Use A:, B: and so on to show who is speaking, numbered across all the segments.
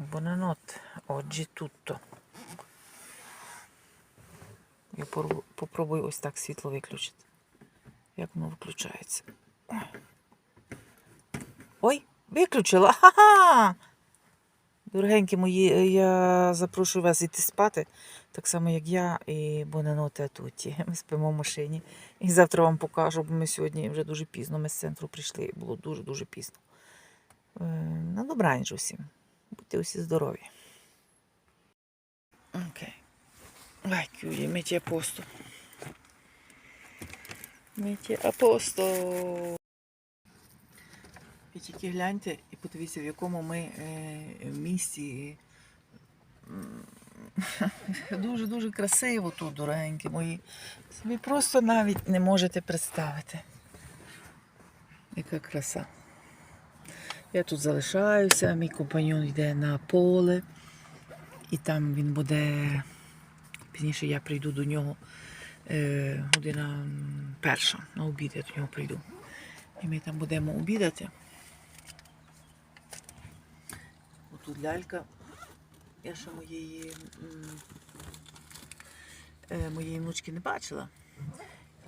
A: Buonanotte, oggi tutto. Я попробую ось так світло виключити. Як воно виключається? Ой. Виключила! Дорогенькі мої, я запрошую вас йти спати, так само, як я, і Буеноте туті. Ми спимо в машині. І завтра вам покажу, бо ми сьогодні вже дуже пізно. Ми з центру прийшли, було дуже-дуже пізно. На добраніч усім. Будьте усі здорові. Окей. Metti a posto. Metti a posto. Ви тільки гляньте і подивіться, в якому ми е, місці. Дуже-дуже красиво тут, дорогенькі мої. Ви просто навіть не можете представити. Яка краса. Я тут залишаюся, мій компаньон йде на поле, і там він буде. Пізніше я прийду до нього е, година перша на обід, я до нього прийду. І ми там будемо обідати. Отут лялька. Я ще моєї, е, моєї внучки не бачила.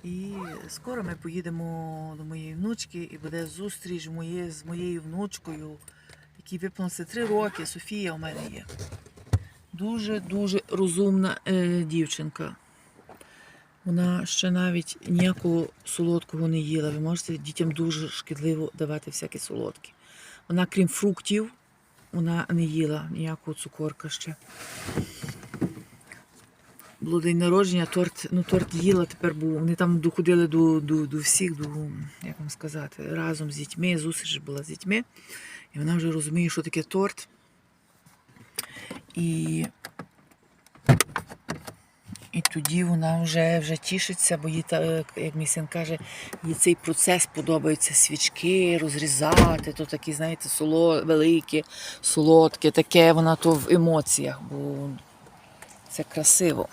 A: І скоро ми поїдемо до моєї внучки і буде зустріч моє, з моєю внучкою, якій виповнилося три роки. Софія у мене є. Дуже-дуже розумна е, дівчинка. Вона ще навіть ніякого солодкого не їла. Ви можете дітям дуже шкідливо давати всякі солодкі. Вона, крім фруктів, вона не їла ніякого цукорка ще. Було день народження, торт, ну торт їла тепер був. Вони там доходили до, до, до всіх, до, як вам сказати, разом з дітьми. Зустріч була з дітьми. І вона вже розуміє, що таке торт. І, і тоді вона вже, вже тішиться, бо їй, як мій син каже, їй цей процес подобається свічки розрізати, то такі, знаєте, соло, великі, солодке, таке вона то в емоціях, бо це красиво.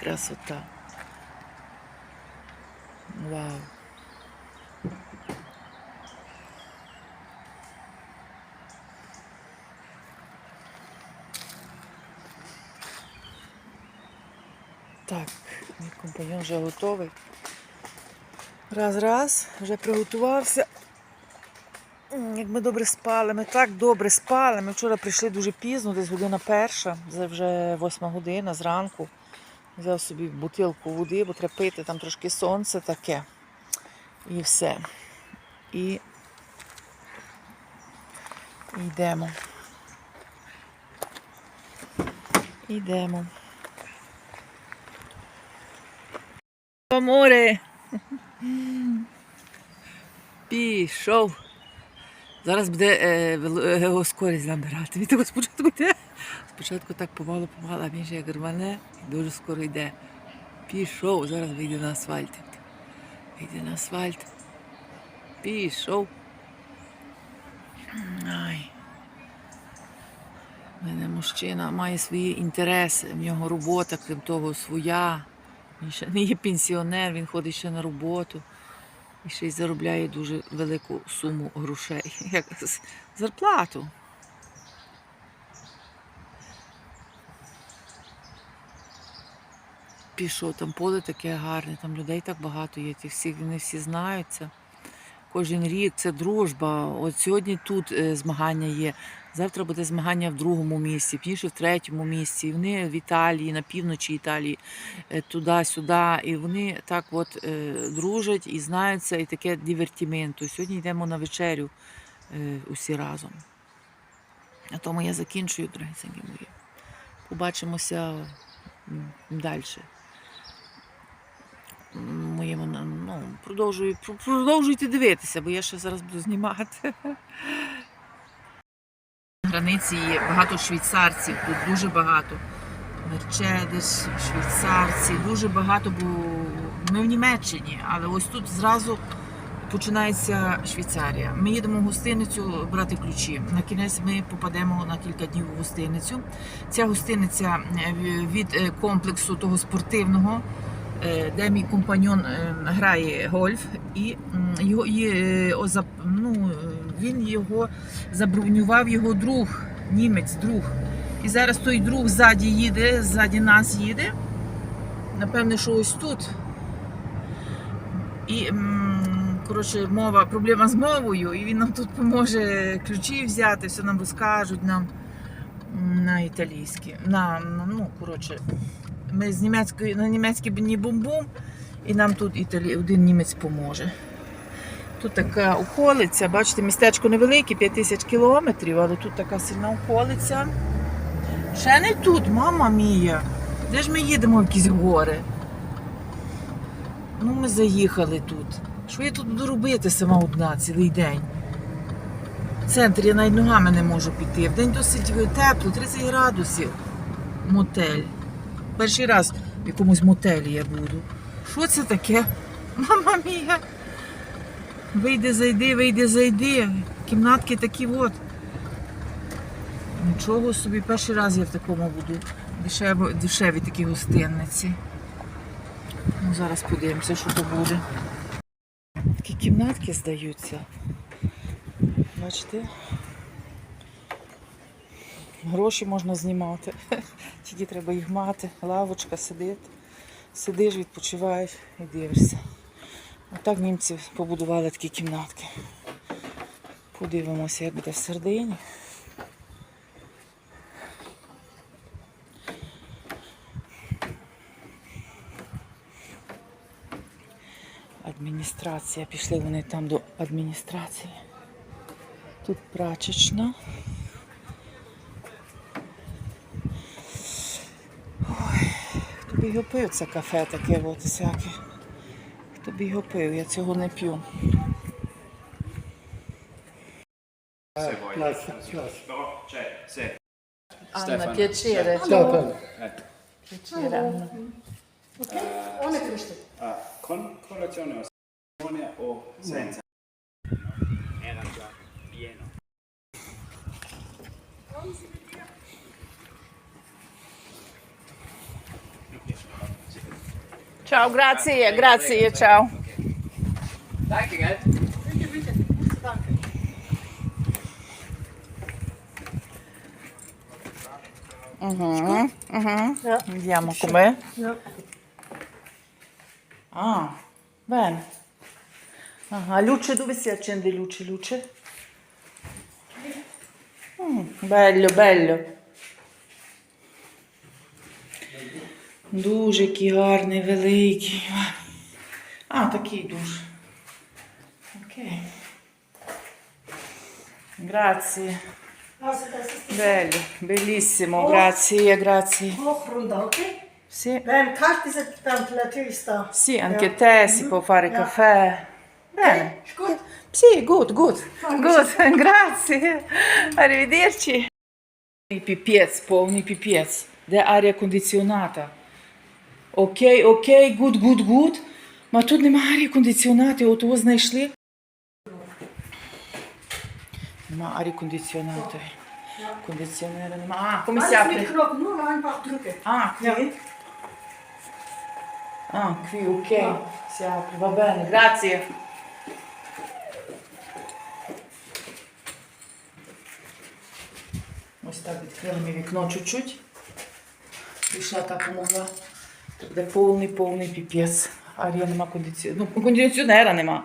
A: Красота. Вау. Так, мій компаньон вже готовий. Раз, раз, вже приготувався. Як ми добре спали, ми так добре спали. Ми вчора прийшли дуже пізно, десь година перша, це вже восьма година зранку. Взяв собі бутилку води, бо треба пити, там трошки сонце таке. І все. І і йдемо. Йдемо. Аморе. Пішов. Зараз буде е, е, його скорість набирати. Він того спочатку йде. Спочатку так помало, помало, а він же як рване і дуже скоро йде. Пішов, зараз вийде на асфальт. Вийде на асфальт. Пішов. Ай. У мене мужчина має свої інтереси, в нього робота, крім того, своя. Він ще не є пенсіонер, він ходить ще на роботу. І ще й заробляє дуже велику суму грошей. Як зарплату. Пішов, там поле таке гарне, там людей так багато є, всі, вони всі знаються. Кожен рік це дружба. От сьогодні тут е, змагання є. Завтра буде змагання в другому місці, пізніше в третьому місці. І вони в Італії, на півночі Італії, е, туди-сюди. І вони так от е, дружать і знаються, і таке дивертіменто. Сьогодні йдемо на вечерю е, усі разом. На тому я закінчую, дорогенькі мої. Побачимося далі. Моєму ну, продовжую, продовжуйте дивитися, бо я ще зараз буду знімати. Границі є багато швейцарців, тут дуже багато. Мерчедес, швейцарці, дуже багато, бо ми в Німеччині, але ось тут зразу починається Швейцарія. Ми їдемо в гостиницю брати ключі. На кінець ми попадемо на кілька днів у гостиницю. Ця гостиниця е, від е, комплексу того спортивного е, де мій компаньон грає гольф, і його ну, він його забронював його друг, німець, друг. І зараз той друг ззаді їде, ззаді нас їде. Напевне, що ось тут. І коротше, мова, проблема з мовою, і він нам тут поможе ключі взяти, все нам розкажуть нам на італійській. На, на- ну, коротше, ми з німецької на німецький ні бум-бум, і нам тут італі... один німець поможе. Тут така околиця, бачите, містечко невелике, 5 тисяч кілометрів, але тут така сильна околиця. Ще не тут, мама мія. Де ж ми їдемо в якісь гори? Ну, ми заїхали тут. Що я тут буду робити сама одна цілий день? В центрі я навіть ногами не можу піти. В день досить тепло, 30 градусів. Мотель. Перший раз в якомусь мотелі я буду. Що це таке? Мама мія. Вийди, зайди, вийди, зайди. Кімнатки такі от. Нічого собі, перший раз я в такому буду. Дешево, дешеві такі гостинниці. Ну, зараз подивимося, що то буде. Такі кімнатки здаються. Бачите? Гроші можна знімати. Тільки треба їх мати. Лавочка сидить. Сидиш, відпочиваєш і дивишся. Отак німці побудували такі кімнатки. Подивимося, як буде в середині. Адміністрація. Пішли вони там до адміністрації. Тут прачечна. Ой, хто б його пив, це кафе таке от всяке. Хто б його пив, я цього не п'ю.
B: Se vuoi.
C: Grazie, grazie.
B: Però,
A: Anna,
B: Stefano.
A: piacere. Anna.
D: Ok? Cristo.
B: Ah, con colazione o senza?
A: Ciao, grazie, grazie, ciao.
B: Danke, gell?
D: Bitte, bitte. Danke.
A: Mhm, mhm.
D: Ja.
A: Vediamo com'è.
D: Ja.
A: Ah, bene. Ah, luce, dove si accende luce, luce? Mm, bello, bello. Дуже який гарний, великий. А, такий душ. Окей. Grazie.
D: Also das ist die
A: Bello, bellissimo, grazie, grazie.
D: Hochrunde, okay?
A: Sì,
D: Wenn kalt ist, dann natürlich sta.
A: sì, anche te si può fare
D: Ja.
A: caffè. Bene.
D: Ist gut?
A: Sì, good, good. Good, grazie. Arrivederci. Il піпець, повний піпець. Де арія кондиціоната? Окей, окей, good, good, good. Ма тут нема арії кондиціонати, от його знайшли. Нема арії кондиціонатори. Кондиціонера нема. А,
D: nur einfach drücken.
A: Ah, qui? Ah, qui, ok. Va bene, grazie. Ось так відкрили ми вікно чуть-чуть. Пішла та помогла. Буде повний, повний піпець. Арія нема кондиціонера. Ну, кондиціонера нема.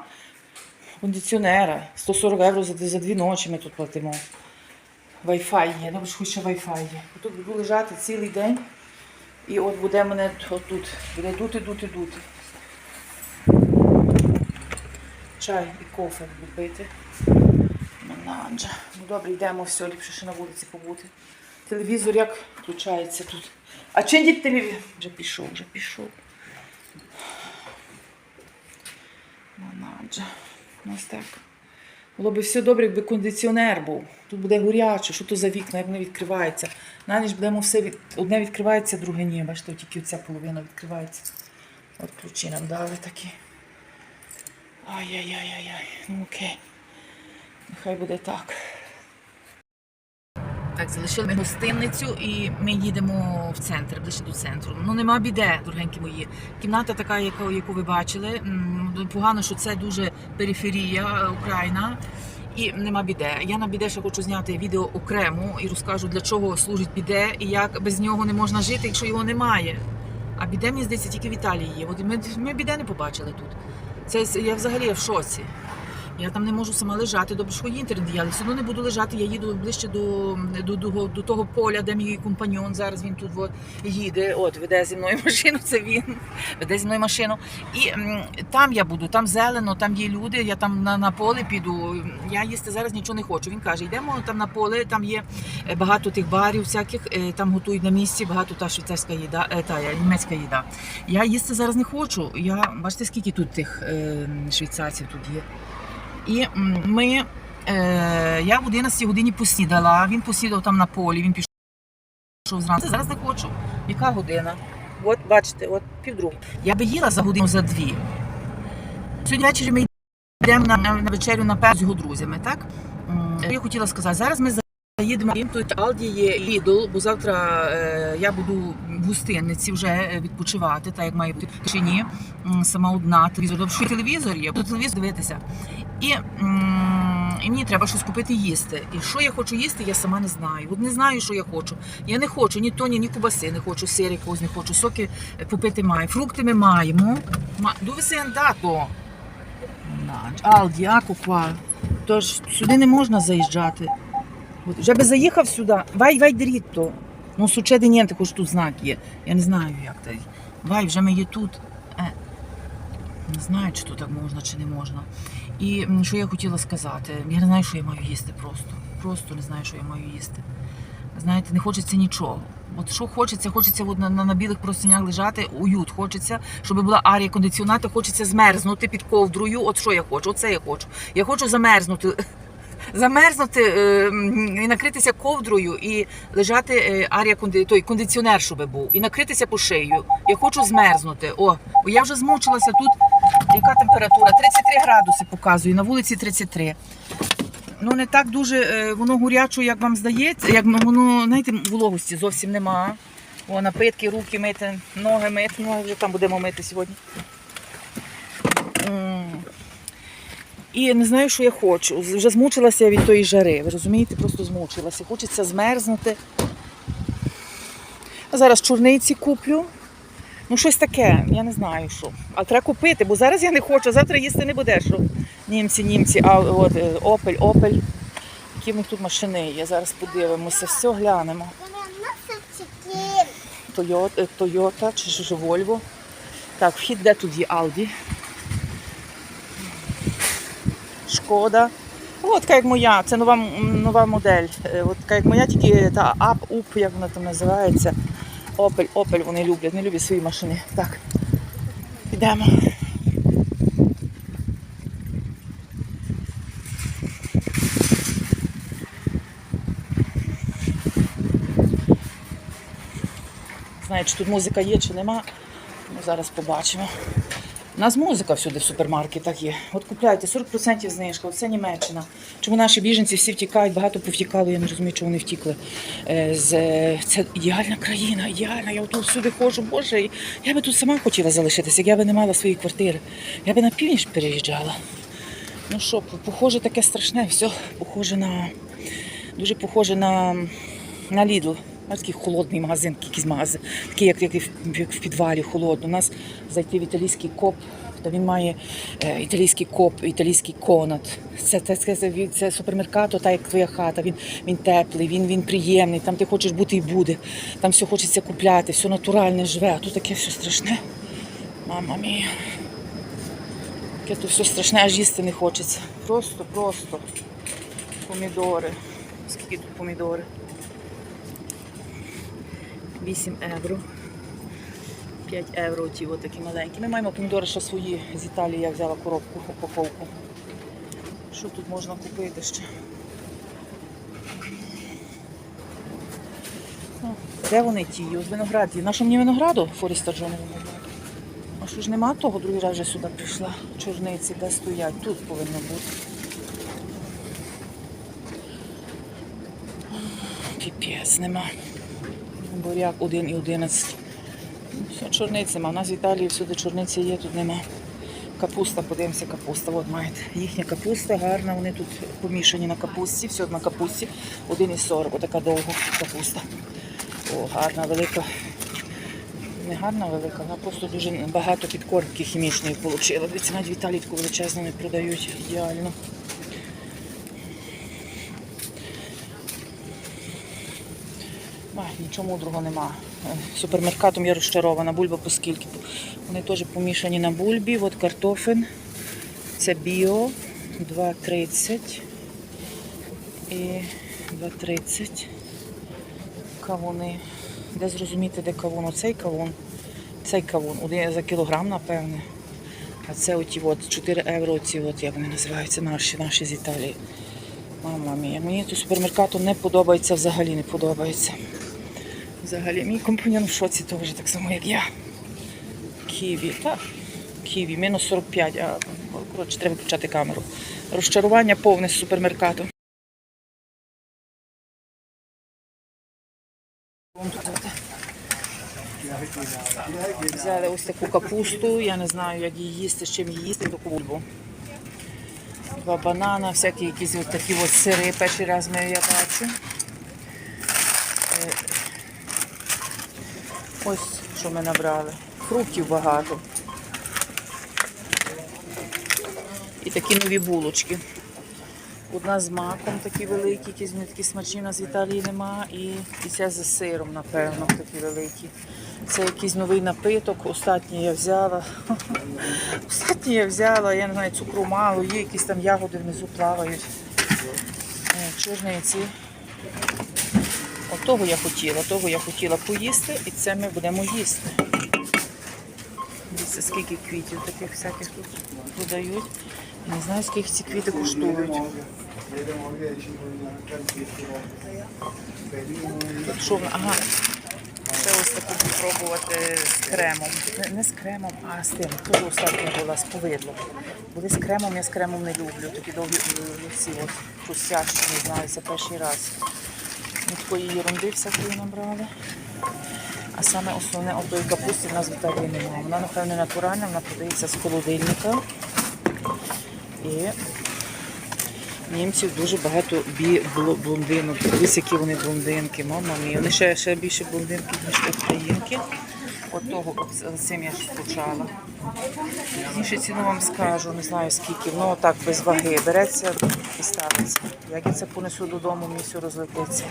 A: Кондиціонера. 140 євро за, за дві ночі ми тут платимо. Wi-Fi є, ж хоч ще Wi-Fi є. Тут буду лежати цілий день. І от буде мене отут. Буде дути, дути, дути. Чай і кофе буду пити. Ну добре, йдемо все, ліпше ще на вулиці побути. Телевізор як включається тут. А чи чендіть телевізор. Вже пішов, вже пішов. Менаджа. Ось так. Було б все добре, якби кондиціонер був. Тут буде горяче, що то за вікна, як вони відкриваються. На ніч будемо все від... одне відкривається, друге ні. Бачите, тільки оця половина відкривається. От ключі нам дали такі. Ай-яй-яй-яй. Ну окей. Нехай буде так. Так, залишили ми гостинницю і ми їдемо в центр, ближче до центру. Ну нема біде, дорогенькі мої. Кімната така, яку, яку ви бачили. Погано, що це дуже периферія е, Україна. І нема біде. Я на біде ще хочу зняти відео окремо і розкажу, для чого служить біде і як без нього не можна жити, якщо його немає. А біде, мені здається, тільки в Італії є. От ми, ми біде не побачили тут. Це я взагалі в шоці. Я там не можу сама лежати. Добре, що інтернет, але все одно не буду лежати. Я їду ближче до, до, до, до того поля, де мій компаньон. Зараз він тут от, їде. От веде зі мною машину. Це він веде зі мною машину. І м, там я буду, там зелено, там є люди. Я там на, на поле піду. Я їсти зараз нічого не хочу. Він каже: йдемо там на поле, там є е, багато тих барів, всяких е, там готують на місці, багато та швейцарська їда, е, та німецька їда. Я їсти зараз не хочу. Я бачите, скільки тут тих швейцарців тут є. І ми, е, я в 11 годині поснідала, він поснідав там на полі, він пішов зранку. Зараз не хочу. Яка година? От, бачите, от півдруг. Я би їла за годину за дві. Сьогодні ввечері ми йдемо на, на, вечерю на пер з його друзями, так? Я хотіла сказати, зараз ми заїдемо тут Алді Лідл, бо завтра е, я буду в гостинниці вже е, відпочивати, так як має бути тишині. М, Сама одна телевізор. Добре, що телевізор є, буду телевізор дивитися. І, і мені треба щось купити їсти. І що я хочу їсти, я сама не знаю. От не знаю, що я хочу. Я не хочу ні тоні, ні кубаси, не хочу сир якогось, не хочу. Соки е, попити маю. Фрукти ми маємо. Andato? Алді, а. Тож сюди не можна заїжджати. От, вже би заїхав сюди. Вай, вай дрітто. Ну, сучеди ні, також тут знак є. Я не знаю, як це. Вай, вже ми є тут. Е. Не знаю, чи тут так можна, чи не можна. І що я хотіла сказати, я не знаю, що я маю їсти просто. Просто не знаю, що я маю їсти. Знаєте, не хочеться нічого. От що хочеться, хочеться от на, на, на білих простинях лежати, уют хочеться, щоб була арія кондиціонати, хочеться змерзнути під ковдрою. От що я хочу, оце я хочу. Я хочу замерзнути. Замерзнути е, і накритися ковдрою і лежати е, арія той кондиціонер, щоб був, і накритися по шию. Я хочу змерзнути. О, я вже змучилася тут. Яка температура? 33 градуси показує, на вулиці 33. Ну не так дуже е, воно гурячо, як вам здається, як ну, воно, знаєте, вологості зовсім нема. О, напитки, руки мити, ноги мити, ноги вже там будемо мити сьогодні. І не знаю, що я хочу. Вже змучилася я від тої жари. Ви розумієте, просто змучилася. Хочеться змерзнути. А зараз чорниці куплю. Ну, щось таке, я не знаю що. А треба купити, бо зараз я не хочу, завтра їсти не буде. Що німці, німці, а от е, Опель, Опель. Які в них тут машини є. Зараз подивимося, все глянемо. Тойота, Тойота чи ж Вольво. Так, вхід де тут є Алді. Шкода. От така як моя, це нова, нова модель. Е, От як моя, тільки та ап, уп, як вона там називається. Опель, Опель вони люблять, не люблять свої машини. Так, підемо. Знаю, чи тут музика є, чи нема. Ну, зараз побачимо. У нас музика всюди в супермаркетах є. От купляйте 40% знижка, це Німеччина. Чому наші біженці всі втікають, багато повтікали, я не розумію, чому вони втікли. Е, це ідеальна країна, ідеальна. Я тут всюди ходжу, боже. Я би тут сама хотіла залишитися, як я би не мала своєї квартири. Я би на північ переїжджала. Ну що, похоже таке страшне, все похоже на. Дуже похоже на, на Лідл. Ось такий холодний магазин, якийсь магазин, такий, як, як, як в підвалі холодно. У нас зайти в італійський коп, то він має е, італійський коп, італійський конат. Це, це, це, це, це супермеркато, так як твоя хата. Він, він теплий, він, він приємний, там ти хочеш бути і буде. Там все хочеться купляти, все натуральне живе, а тут таке все страшне. Мама мія. Таке тут все страшне, аж їсти не хочеться. Просто, просто. Помідори. Скільки тут помідори? 8 євро. 5 євро ті такі маленькі. Ми маємо помідори ще свої з Італії, я взяла коробку, упаковку. Що тут можна купити ще? Де вони ті? Ось виноград є. Нащо мені винограду Форіста винограду? А що ж нема того? Другий раз вже сюди прийшла. Чорниці, де стоять? Тут повинно бути. Піпець нема. Буряк 1 і 11. Все, чорниць нема. У нас в Італії всюди чорниці є, тут нема. Капуста, подивимося, капуста. От маєте. Їхня капуста гарна, вони тут помішані на капусті, все на капусті. 1,40, отака довга капуста. О, гарна, велика. Не гарна велика, вона просто дуже багато підкормки хімічної отримала. Дивіться, навіть в Італії таку величезну не продають ідеально. Ай, нічого мудрого нема. Е, Супермеркатом я розчарована. Бульба по скільки? Вони теж помішані на бульбі. От картофель. Це біо 2,30 і 2,30. Кавуни. Де зрозуміти, де кавун? Оцей кавун. Цей кавун. Один за кілограм, напевне. А це оті от 4 євро, оці от, як вони називаються, наші, наші з Італії. Мама мія, мені тут супермеркату не подобається, взагалі не подобається. Взагалі, мій компаньон в шоці теж так само, як я. Ківі, так. Ківі, мінус 45, а коротше, треба включати камеру. Розчарування повне з супермеркату. Взяли ось таку капусту, я не знаю, як її їсти, з чим її їсти, таку бульбу. Два банана, всякі якісь от такі от сири, перший раз ми я бачу. Ось що ми набрали. Фруктів багато. І такі нові булочки. Одна з маком такі великі, вони такі смачні, у нас в Італії нема. І, і ця з сиром, напевно, такі великі. Це якийсь новий напиток. Останній я взяла. Останній я взяла, я не знаю, цукру мало, є якісь там ягоди внизу плавають. Е, Чорниці. От того я хотіла, того я хотіла поїсти, і це ми будемо їсти. Дивіться, скільки квітів таких всяких тут продають. Не знаю, скільки ці квіти коштують. Тут що? Ага. Це ось таку попробувати з кремом. Не, не з кремом, а з тим. Теж остатня була з повидлом. Були з кремом, я з кремом не люблю. Такі довгі е, ці от хрустящі, не знаю, це перший раз. Такої ерунди всякої набрали. А саме основне отої капусти в нас в Італії немає. Вона, напевне, натуральна, вона продається з холодильника. І німців дуже багато бі бло- блондинок. Дивись, які вони блондинки, мама мія. Вони ще, ще більше блондинки, ніж українки. От того цим я ж скучала. Пізніше ціну вам скажу, не знаю скільки. Воно отак без ваги береться і ставиться. Як я це понесу додому, мені все розлетиться.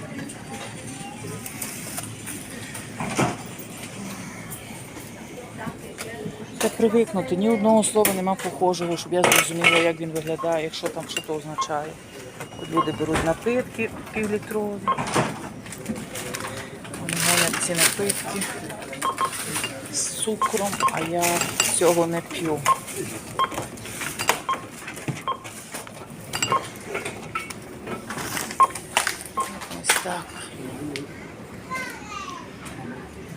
A: Та привикнути, ні одного слова нема похожого, щоб я зрозуміла, як він виглядає, що там, що то означає. От люди беруть напитки півлітрові. Вони гонять ці напитки з цукром, а я цього не п'ю. Ось так.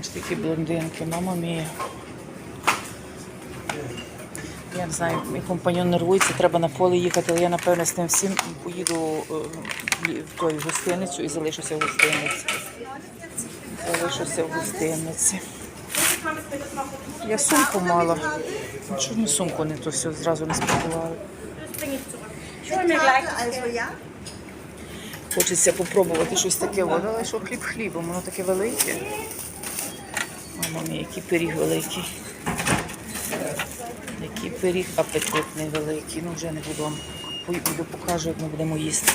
A: Ось такі блондинки, мама мія. Я не знаю, мій компаньон нервується, треба на поле їхати, але я напевне з тим всім поїду е, в той гостиницю і залишуся в гостиниці. Залишуся в гостиниці. Я сумку мала. Чому сумку не то все зразу не спакували? Хочеться попробувати щось таке, але що хліб хлібом, воно таке велике. Мама мій, який пиріг великий. Який пиріг апетитний великий. Ну вже не буду вам буду покажу, як ми будемо їсти.